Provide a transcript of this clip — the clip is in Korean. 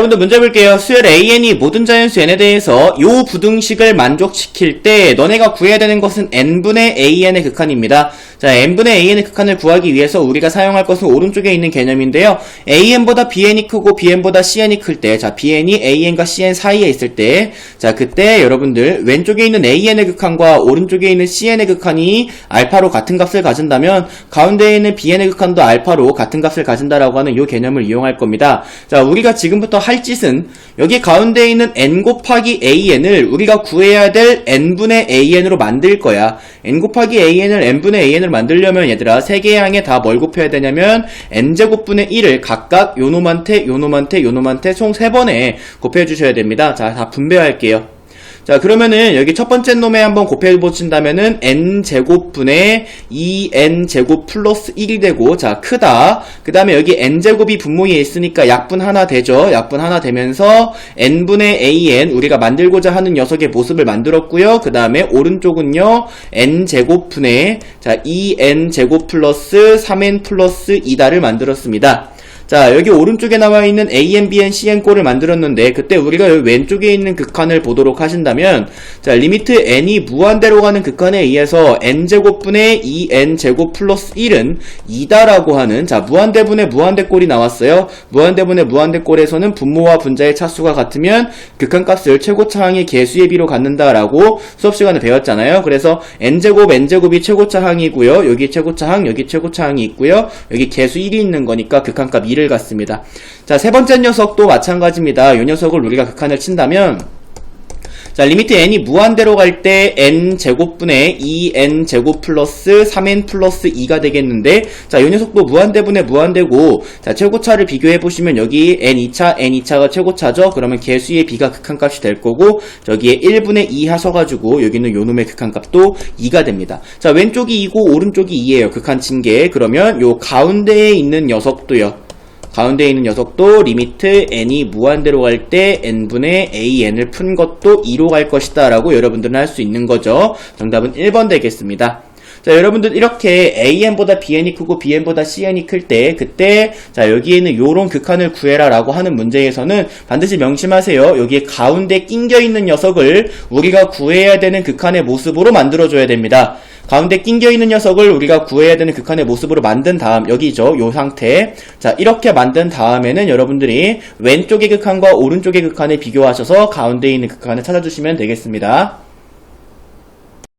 여러분들 문제 볼게요. 수열 AN이 모든 자연수 N에 대해서 요 부등식을 만족시킬 때 너네가 구해야 되는 것은 N분의 AN의 극한입니다. 자, N분의 AN의 극한을 구하기 위해서 우리가 사용할 것은 오른쪽에 있는 개념인데요. AN보다 BN이 크고 BN보다 CN이 클 때, 자, BN이 AN과 CN 사이에 있을 때, 자, 그때 여러분들 왼쪽에 있는 AN의 극한과 오른쪽에 있는 CN의 극한이 알파로 같은 값을 가진다면 가운데에 있는 BN의 극한도 알파로 같은 값을 가진다라고 하는 요 개념을 이용할 겁니다. 자, 우리가 지금부터 할 짓은 여기 가운데에 있는 n 곱하기 an을 우리가 구해야 될 n분의 an으로 만들 거야. n 곱하기 an을 n분의 an으로 만들려면 얘들아 세 개의 항에 다 뭘 곱해야 되냐면 n제곱분의 1을 각각 요놈한테 요놈한테 요놈한테 총 세 번에 곱해 주셔야 됩니다. 자, 다 분배할게요. 자, 그러면은 여기 첫 번째 놈에 한번 곱해 보신다면은 n 제곱분의 2n 제곱 플러스 1이 되고 자, 크다. 그 다음에 여기 n 제곱이 분모에 있으니까 약분 하나 되죠. 약분 하나 되면서 n분의 an 우리가 만들고자 하는 녀석의 모습을 만들었고요. 그 다음에 오른쪽은요. n 제곱분의 자, 2n 제곱 플러스 3n 플러스 2다를 만들었습니다. 자, 여기 오른쪽에 나와 있는 A, N, B, N, C, N 꼴을 만들었는데, 그때 우리가 왼쪽에 있는 극한을 보도록 하신다면, 자, 리미트 N이 무한대로 가는 극한에 의해서 N제곱분의 2N제곱 플러스 1은 2다라고 하는, 자, 무한대분의 무한대 꼴이 나왔어요. 무한대분의 무한대 꼴에서는 분모와 분자의 차수가 같으면 극한값을 최고차항의 개수의 비로 갖는다라고 수업 시간에 배웠잖아요. 그래서 N제곱, N제곱이 최고차항이고요. 여기 최고차항, 여기 최고차항이 있고요. 여기 개수 1이 있는 거니까 극한값 2를 갖습니다. 자, 세 번째 녀석도 마찬가지입니다. 이 녀석을 우리가 극한을 친다면 자, 리미트 n이 무한대로 갈 때 n 제곱분의 2n 제곱 플러스 3n 플러스 2가 되겠는데 자, 이 녀석도 무한대분의 무한대고 자, 최고차를 비교해 보시면 여기 n 2차, n 2차가 최고차죠. 그러면 개수의 b가 극한값이 될 거고 저기에 1분의 2 하셔 가지고 여기는 요 놈의 극한값도 2가 됩니다. 자, 왼쪽이 2고 오른쪽이 2예요. 극한 친 게. 그러면 요 가운데에 있는 녀석도요. 가운데 있는 녀석도 리미트 n이 무한대로 갈 때 n분의 an을 푼 것도 2로 갈 것이다 라고 여러분들은 할 수 있는 거죠. 정답은 1번 되겠습니다. 자, 여러분들 이렇게 AN보다 BN이 크고 BN보다 CN이 클 때, 그때, 자, 여기에는 요런 극한을 구해라 라고 하는 문제에서는 반드시 명심하세요. 여기에 가운데 낑겨 있는 녀석을 우리가 구해야 되는 극한의 모습으로 만들어줘야 됩니다. 가운데 낑겨 있는 녀석을 우리가 구해야 되는 극한의 모습으로 만든 다음, 여기죠. 요 상태. 자, 이렇게 만든 다음에는 여러분들이 왼쪽의 극한과 오른쪽의 극한을 비교하셔서 가운데 있는 극한을 찾아주시면 되겠습니다.